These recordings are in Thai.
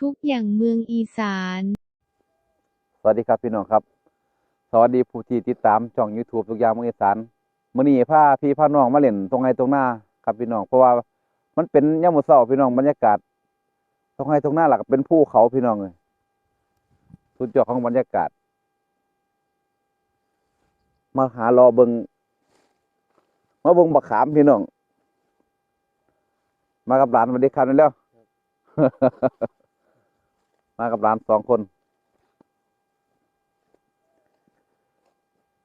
ทุกอย่างเมืองอีสาน สวัสดีครับพี่น้องครับ สวัสดีผู้ที่ติดตามช่อง YouTube ทุกอย่างเมืองอีสานมื้อนี้พาพี่พาน้องมาเล่นตรงไห้ตรงหน้าครับพี่น้องเพราะว่ามันเป็นยามมื้อเช้าพี่น้องบรรยากาศ ตรงไห้ตรงหน้าหลักเป็นภูเขาพี่น้องเลยสุดยอดของบรรยากาศ มาหารอเบิงมาเบิงบักขามพี่น้อง มากับหลานสวัสดีครับนั่นแล้ว มากับหลานสองคน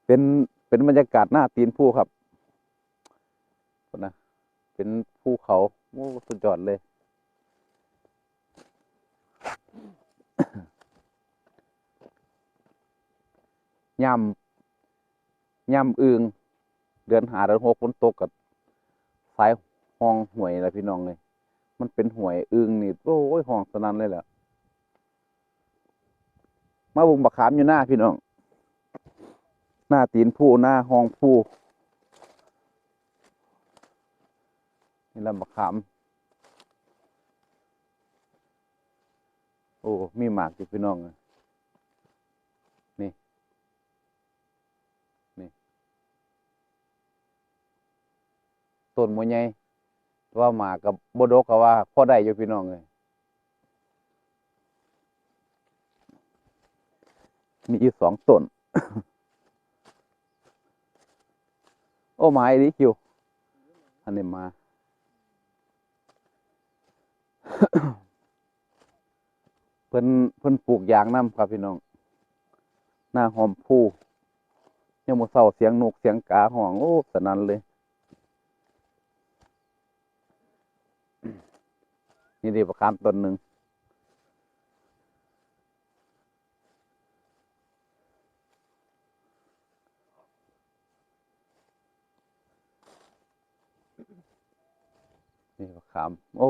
เป็นเป็นบรรยากาศหน้าตีนภูครับนนะเป็นภูเขาโอ้สุดยอดเลยย่ำย่ำอึงเดือนหาเดือนหกฝนตกกับสายห้องห่วยอะไรพี่น้องเลย มันเป็นห่วยอึงนี่โอ้ยห้องสนั่นเลยแหละ มาบุงบักขามอยู่หน้าพี่น้อง หน้าตีนผู้หน้าห้องผู้นี่ลำบักขามโอ้มีหมากอยู่พี่น้องนี่นี่ต้นมวยใหญ่ว่าหมากกับบดกก็ว่าพอได้อยู่พี่น้องเลย มีอยู่สองต้น โอ้ไม้ดิคิวอันนี้มาเพิ่นเพิ่นปลูกยางน้ำครับพี่น้อง หน้าหอมผู้ยังมือเศร้าเสียงนกเสียงกาห้องโอ้สนั่นเลย นี่ดีประคามต้นหนึ่ง นี่มะขาม โอ้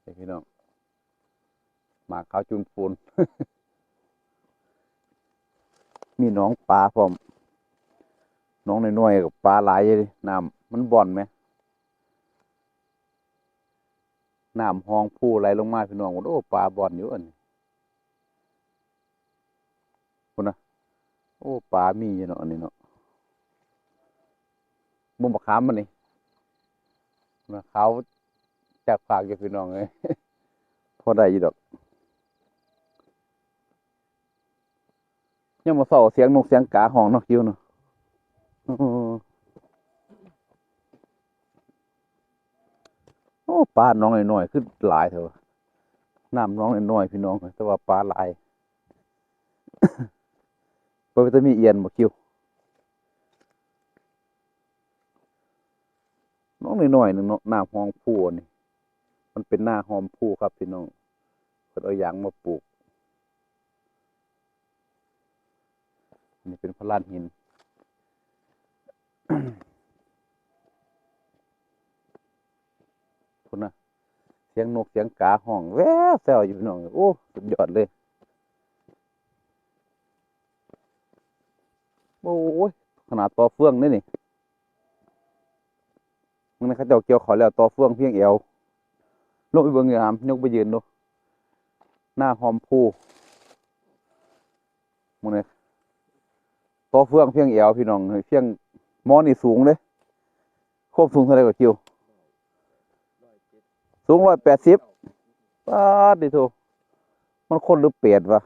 เฮ้ยพี่น้องหมากขาวจุนปูน มีน้องปลาพร้อมน้องน้อยๆกับปลาหลายเลยน้ำมันบ่อนไหมน้ำห้องผู้ไหลลงมาพี่น้องโอ้ปลาบ่อนอยู่อันคุณนะโอ้ปลามีอยู่เนาะอันนี้เนาะ มุมบักขามมันนี่นะเขาจากฝากอยู่พี่น้องเลยพอได้ยู่ดอกยังมาเศร้าเสียงนกเสียงกาห้องเนกคิวเนาะอื้อโอ้ปลาน้องน้อยๆขึ้นหลายเถอะน้ำน้องน้อยๆพี่น้องแต่ว่าปลาหลายเปิดจะมีเอียนบ่คิว น้องน้อยๆหนึ่งเนาะหน้าหอมผู้นี่มันเป็นหน้าหอมผู้ครับพี่น้องเพิ่นเอายางมาปลูกอันนี่เป็นพลานหินคุณนะเสียงนกเสียงกาห้องแววแซวอยู่พี่น้องโอ้สุดยอดเลยโอ้ยขนาดต่อเฟืองนี่นี่ มึงนะเขาเจ้าเกี่ยวขาแล้วต่อเฟื่องเพียงเอวลงไปเบิ่งอยู่หามยกไปยืนดูหน้าหอมผู้มึงนี่ยต่อเฟื่องเพียงเอวพี่น้องเฮ้ยเพียงมอนี่สูงเลยควบสูงเท่าไหร่กว่าคิว สูงร้อยแปดสิบป้าดดิโถมันคนหรือเป็ดวะ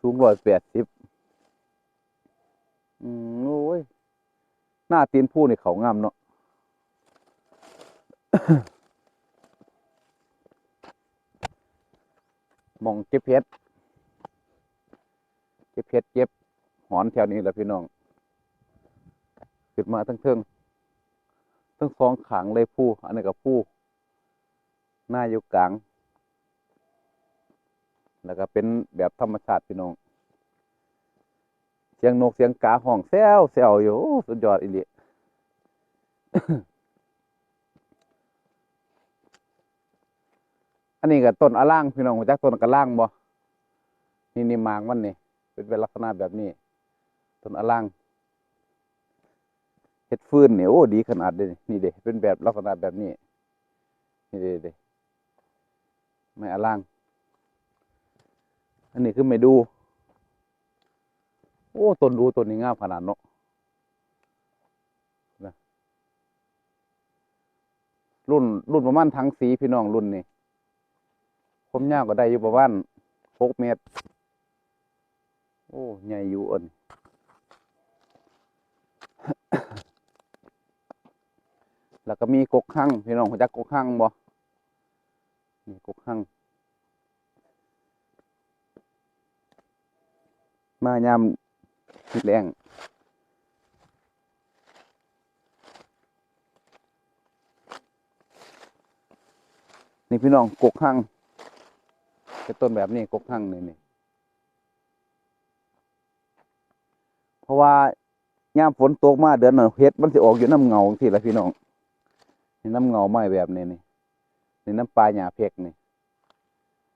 สูงร้อยแปดสิบอืมโอ้ย หน้าตีนผู้นี่เขางามเนาะ มองเก็บเพชรเก็บเพชรเก็บหอนแถวนี้แหละพี่น้องขึ้นมาทั้งเทิงทั้งสองขางเลยผู้อันนี้กับผู้หน้าอยู่กลาง แล้วก็เป็นแบบธรรมชาติพี่น้องเสียงนกเสียงกาห้องแซวแซวอยู่โอ้สุดยอดอีหลี อันนี้ก็ต้นอะล่างพี่น้องจักต้นกะล่างบ่นี่นี่มากมันนี่เป็นเป็นลักษณะแบบนี้ ต้นอะล่างเฮ็ดฟืนเนี่ยโอ้ดีขนาดเลยนี่เด้เป็นแบบลักษณะแบบนี้ นี่เด้ๆไม่อล่าง อันนี้คือไม่ดู โอ้ต้นดูต้นนี้งามขนาดเนาะนะรุ่นรุ่นประมาณทั้งสีพี่น้องรุ่นนี้ ผมยาวก็ได้อยู่ประมาณหกเมตร โอ้ใหญ่อยู่อ่อนแล้วก็มีกกหั่งพี่น้องรู้จักกกหั่งบ่นี่กกหั่งมายามทิดแรงนี่พี่น้องกกหั่ง เป็นต้นแบบนี้กกหั่งนี่นี่เพราะว่ายามฝนตกมาเดือนหนั้นเฮ็ดมันสิออกอยู่น้ำเงาสิละพี่น้องนี่น้ำเงาไม้แบบนี้นี่นี่น้ำปลาหญ้าเพกนี่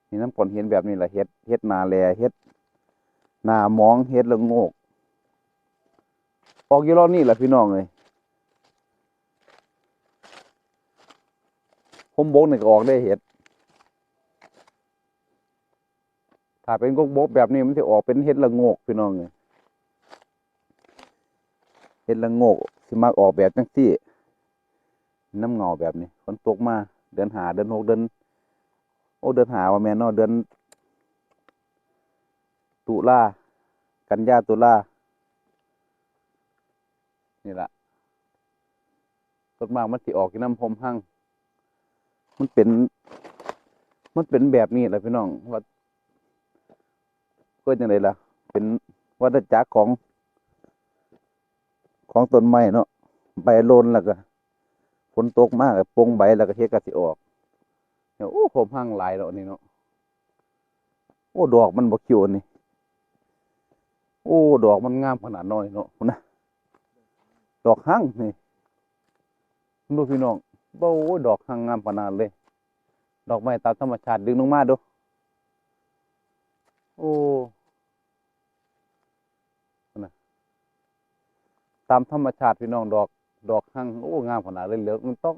นี่น้ำฝนเห็นแบบนี้ละเฮ็ดเฮ็ดนาแลเฮ็ดนามองเฮ็ดละโงก ออกอยู่รอบนี้แหละพี่น้องเลยผมบกนี่ก็ออกได้เฮ็ด ถ้าเป็นกกบกแบบนี้มันจะออกเป็นเฮ็ดละโงกพี่น้องเลยเฮ็ดละโงกสิมักออกแบบจังซี่ น้ำเงาแบบนี้ฝนตกมาเดือนหาเดือนหกเดือนโอ้เดือนหาว่าแม่นเนาะเดือนตุลากันยาตุลานี่ล่ะต้นมากมันสิออกที่น้ำพรมหั่งมันเป็น มันเป็นแบบนี้แหละพี่น้องว่า ก็จังไดล่ะ เป็นวัฏจักรของ ของต้นไม้เนาะใบโลนแล้วก็ฝนตกมากปงใบแล้วก็เฮ็ดก็สิออกเนี่ยโอ้ผมหั่งหลายแล้วนี่เนาะโอ้ดอกมันบ่เขียวนี่ โอ้ดอกมันงามขนาดน้อยเนาะนะดอกหั่งนี่ดูพี่น้องโอ้ดอกหั่งงามขนาดเลย ดอกไม้ตามธรรมชาติดึงลงมาดูโอ้ ตามธรรมชาติพี่น้องดอกดอกหั่งโอ้งามขนาดเลยเหลืองมันต้อง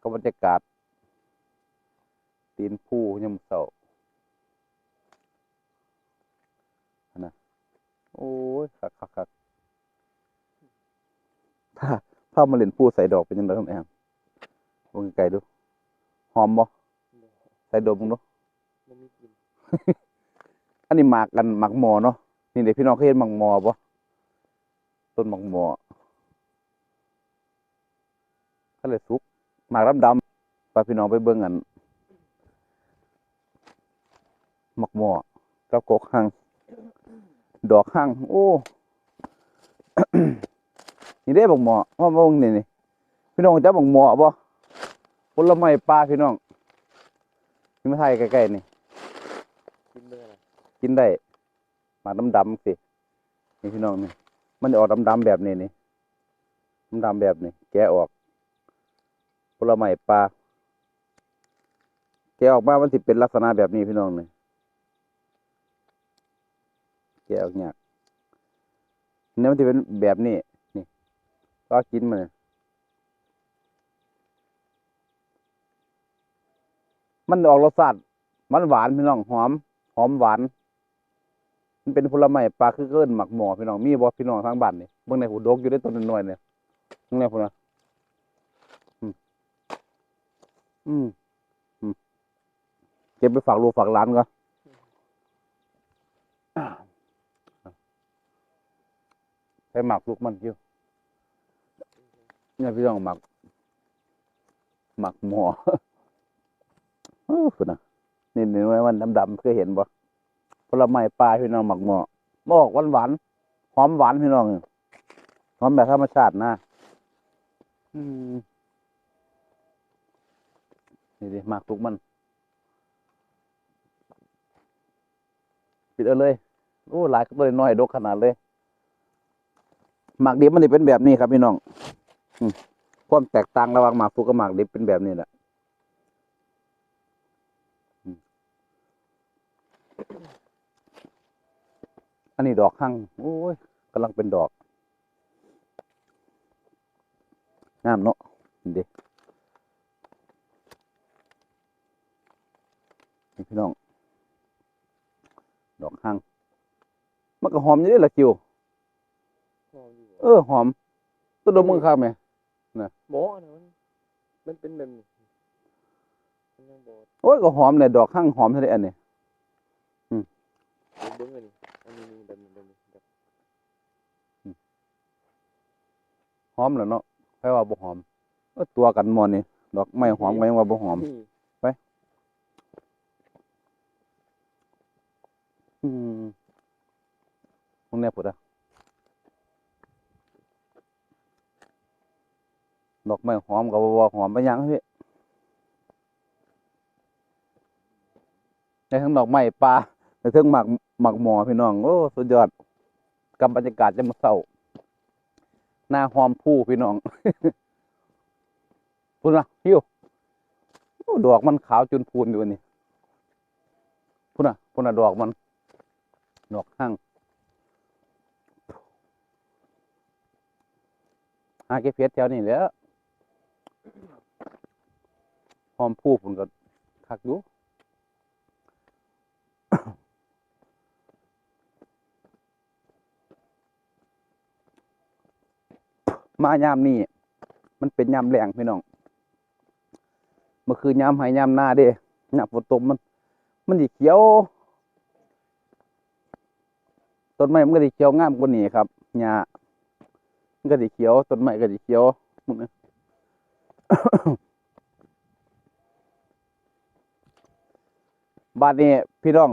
กับบรรยากาศตีนผู้ยามเสาอันนะโอ้ยคักคักคักถ้าถ้ามาเล่นผู้ใส่ดอกเป็นยังไงครับแอมวงไกลๆดู หอมบ่ใส่ดมมึงดูมันมีกลิ่นอันนี้หมากกันหมากหมอเนาะนี่เด็กพี่น้องเคยเห็นหมากหมอบ่ ต้นหมากหมอก็เลยสุกหมากดำดำๆไปพี่น้องไปเบิ่งกันหมากหมอกับกกหังดอกหังโอ้นี่ได้บักหมอพ่อมาเบิ่งนี่นี่พี่น้องจักบักหมอบ่ผลไม้ป่าพี่น้องนี่มาไทยใกล้ๆนี่กินเมื่อไหร่กินได้หมากดำๆสินี่พี่น้องนี่ มันจะออกดำๆแบบนี้นี่ดำๆแบบนี้ แกะออกผลไม้ปลาแกะออกมามันสิเป็นลักษณะแบบนี้พี่น้องนี่แกะออกยากเนี่ยมันจะเป็นแบบนี้นี่ก็กินมันมันออกรสชาติมันหวานพี่น้องหอม หอมหวาน มันเป็นผลไม้ปลาคือเกินหมักหมอพี่น้องมีบ่พี่น้องทางบ้านนี่เบิ่งในหูดกอยู่ได้ต้นน้อยเนี่ยเบิ่งในพุ่นนะอืมอืมอืมเก็บไปฝากลูกฝากหลานก่อนใช้หมักลูกมันอยู่เนี่ยพี่น้องหมัก หมักหมอเออพุ่นะนี่นี่ไว้มันดำๆเคยเห็นบ่ ลไม้ปลาพี่น้องหมักหมอมออกหวานหวานหอมหวานพี่น้องหอมแบบธรรมชาตินะนี่ดิหมักทุกมันปิดเอาเลยโอ้หลายตัวน้อยดกขนาดเลยหมากดิบมันจะเป็นแบบนี้ครับพี่น้องอความแตกต่างระหว่างหมากฟุกกับหมากดิบเป็นแบบนี้แหละ อันนี้ดอกหั่งโอ้ยกำลังเป็นดอกงามเนาะเด็กพี่น้อง ดอกหั่งมันก็หอมอยู่ด้วยละคิวเออหอมตัวดมมึงข้ามไหมนะหมอนะมันเป็นแบบโอ้ยก็หอมเนี่ยดอกข้างหอมทะเลอันนี้อืมเบิ้งอัน อันนี้นี่แบบนี้แบบนี้แบบหอมแล้วเนาะแปลว่าบ่หอมเออตัวกันมดนี่ดอกไม้หอมก็ยังว่าบ่หอม นี่อืมพวกเนี้ยพุดอะดอกไม้หอมก็บ่ว่าหอมไปยังพี่ในทั้งดอกไม้ป่าในทั้งหมาก หมากหมอพี่น้อง โอ้สุดยอดกับบรรยากาศจะมาเศร้าหน้าหอมผู้พี่น้องพูดนะฮิวโอ้ดอกมันขาวจุนพูนอยู่นี่พูดนะพูดนะดอกมัน ดอกข้างหาเก็บเพชรแถวนี้แล้วหอมผู้ผมก็คักอยู่ มายามนี้มันเป็นยามแรงพี่น้องเมื่อคืนยามไหยยามหน้าเด้ยามฝนตกมัน มันสิเขียวต้นไม้มันก็สิเขียวงามกว่านี้ครับหญ้ามันก็สิเขียวต้นไม้ก็สิเขียวหมดเลยบาดนี้พี่น้อง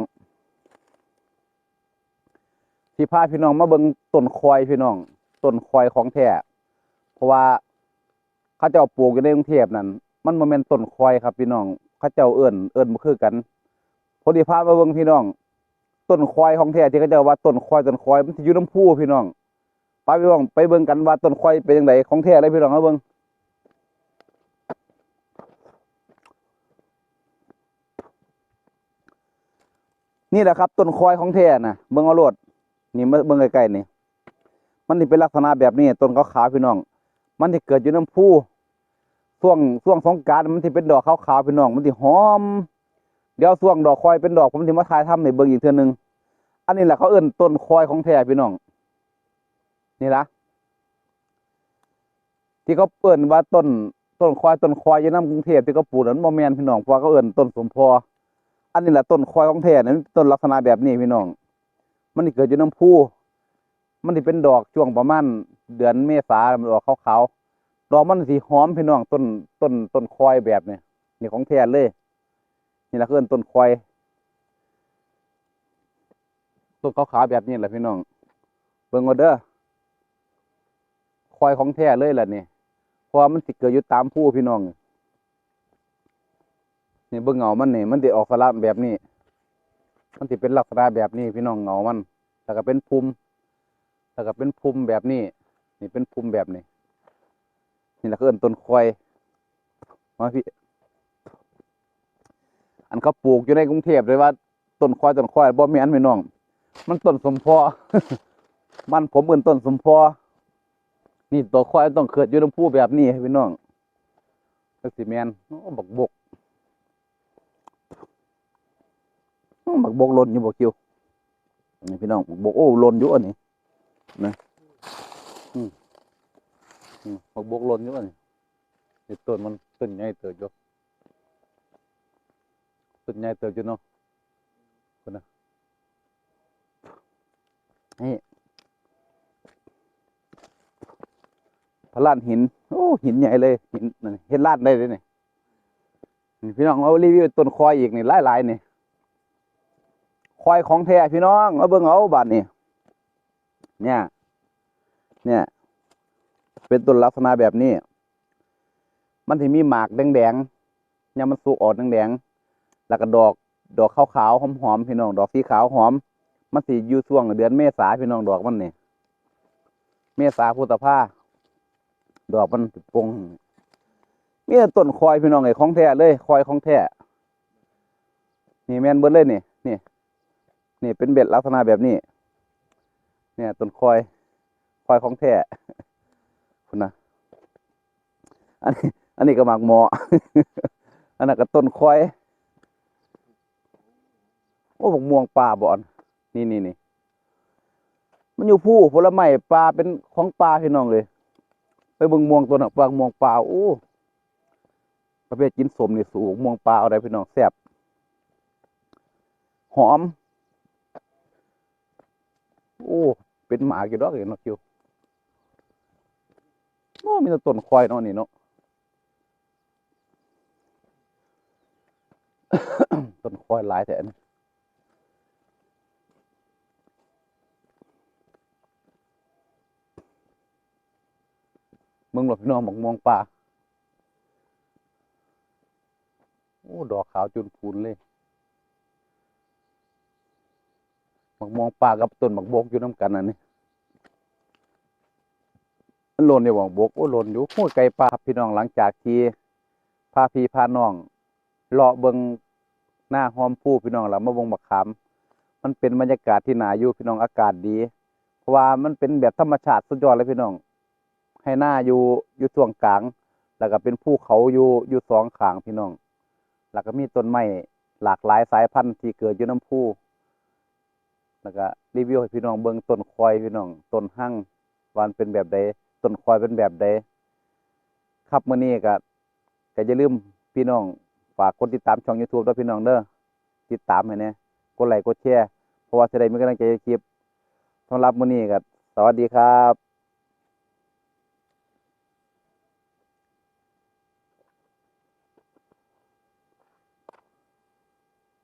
สิพาพี่น้องมาเบิ่งต้นคอยพี่น้องต้นคอยของแท้ ราะว่าเขาเจ้าปลูกอยู่ในกรุงเทพนั่นมันบ่แม่นต้นคอยครับ พี่น้องเขาเจ้าเอิ้นเอิ้นบ่คือกันพอดีพามาเบิ่งพี่น้อง ต้นควายของแท้ที่เขาเจ้าว่าต้นควายต้นควายมันสิอยู่น้ำพุพี่น้องไปพี่น้องไปเบิ่งกันว่าต้นควายเป็นจังไดของแท้เลยพี่น้องเอาเบิ่งนี่แหละครับต้นควายของแท้นะเบิ่งเอาโลดนี่เบิ่งใกล้ๆนี่ มันสิเป็นลักษณะแบบนี้ต้นขาวๆพี่น้อง มันสิเกิดอยู่น้ำพุช่วงช่วงสงกานต์มันสิเป็นดอกขาวๆพี่น้อง มันสิหอม เดี๋ยวช่วงดอกคอยเป็นดอกผมสิมาถ่ายทำในเบิ่งอีกเทือนึง อันนี้แหละเขาเอิ้นต้นคอยของแท้พี่น้อง นี่ละที่เขาเอิ้นว่าต้นต้นคอยต้นคอยอยู่น้ำกรุงเทพที่เขาปลูกนั้นโมแมนพี่น้องเพราะเขาเอิ้นต้นสมพออันนี้แหละต้นคอยของแท้นั้นต้นลักษณะแบบนี้พี่น้อง มันสิเกิดอยู่น้ำพุ มันสิเป็นดอกช่วงประมาณเดือนเมษามันออกขาวๆดอกมันสีหอมพี่น้องต้นต้นต้นคอยแบบนี้นี่ของแท้เลย นี่ละคือต้นควายต้นขาวๆแบบนี้แหละพี่น้องเบิ่งเอาเด้อควายของแท้เลยแหละนี่เพราะว่ามันสิเกิดอยู่ตามผู้พี่น้องนี่เบิ่งเงามันนี่มันสิออกสลับแบบนี้ มันสิเป็นลักษณะแบบนี้พี่น้องเงามันแล้วก็เป็นภูมิ แล้วก็เป็นภูมิแบบนี้ นี่เป็นภูมิแบบนี้ นี่แหละคือต้นควายมาพี่ อันเขาปลูกอยู่ในกรุงเทพเลยว่าต้นควายต้นควายบ่แม่นพี่น้อง มันต้นสมพอมันผมเอิ้นต้นสมพอนี่ตัวควายต้องเกิดอยู่ในภูแบบนี้พี่น้องจักสิแมนบกบกบักบกหล่นอยู่บ่คิวนี่พี่น้องบกบกโอ้หล่นอยู่อันนี้ นะอืมอืมบกบกหล่นอยู่อันนี้นี่ต้นมันต้นใหญ่เติบอยู่ต้นใหญ่เติบอยู่เนาะคนนะนี่พระลานหิน โอ้หินใหญ่เลยหินนั่นเห็นลาดได้เลยนี่พี่น้องเอารีวิวต้นควายอีกนี่หลายๆนี่ควายของแท้พี่น้องเอาเบิ่งเอาบาดนี่ เนี่ย เนี่ย เป็นต้นลักษณะแบบนี้ มันถึงมีหมากแดงๆยามมันสุกออกแดงๆแล้วก็ดอกดอกขาวๆหอมๆพี่น้อง ดอกสีขาวหอม มันสิอยู่ช่วงเดือนเมษาพี่น้องดอกมันนี่เมษาพฤษภาดอกมันสิปงมีแต่ต้นคอยพี่น้องไอ้ของแท้เลยคอยของแท้นี่แมนเบิดเลยนี่นี่นี่เป็นเบ็ดลักษณะแบบนี้ เนี่ยต้นคอย คอยของแท้คุณนะอันนี้อันนี้ก็หมากหมออันนั้นก็ต้นคอย โอ้บอกม่วงป่าบอน นี่นี่นี่มันอยู่ผู้ผลไม้ปลาเป็นของปลาพี่น้องเลย ไปเบิ่งม่วงตัวน่ะปลาม่วงปลาโอ้ประเภทกินสมนี่สูงม่วงปลาอาได้พี่น้องแซ่บหอม โอ้ เป็นหมากี่ดอกเห็นเนาะคิวโอ้มีแต่ต้นควายเนาะนี่เนาะต้นควายหลายแท้นี่มึงหลบพี่น้องบอกมองป่าโอ้ ดอกขาวจุนพูนเลย บักมองป่ากับต้นบักบกอยู่น้ำกันอันนี้มันหล่นในหว่องบกโอ้หล่นอยู่โอ้ยไก่ป่าพี่น้องหลังจากที่พาพี่พาน้องเลาะเบิงหน้าหอมผู้พี่น้องแล้วมาบงบักขามมันเป็นบรรยากาศที่หนาอยู่พี่น้องอากาศดี เพราะว่ามันเป็นแบบธรรมชาติสุดยอดเลยพี่น้อง ให้หน้าอยู่อยู่ตรงกลาง แล้วก็เป็นภูเขาอยู่อยู่สองข้างพี่น้อง แล้วก็มีต้นไม้หลากหลายสายพันธุ์ที่เกิดอยู่น้ำพุ แล้วก็รีวิวให้พี่น้องเบิ้งต้นควายพี่น้องต้นหั่งวันเป็นแบบใดต้นควายเป็นแบบใดครับมื้อนี้ก็ก็อย่าลืมพี่น้องฝากกดติดตามช่อง YouTube ด้วยพี่น้องเด้อติดตามให้แน่กดไลค์กดแชร์เพราะว่าจะได้มีกำลังใจคลิปสำหรับมื้อนี้ก็สวัสดีครับ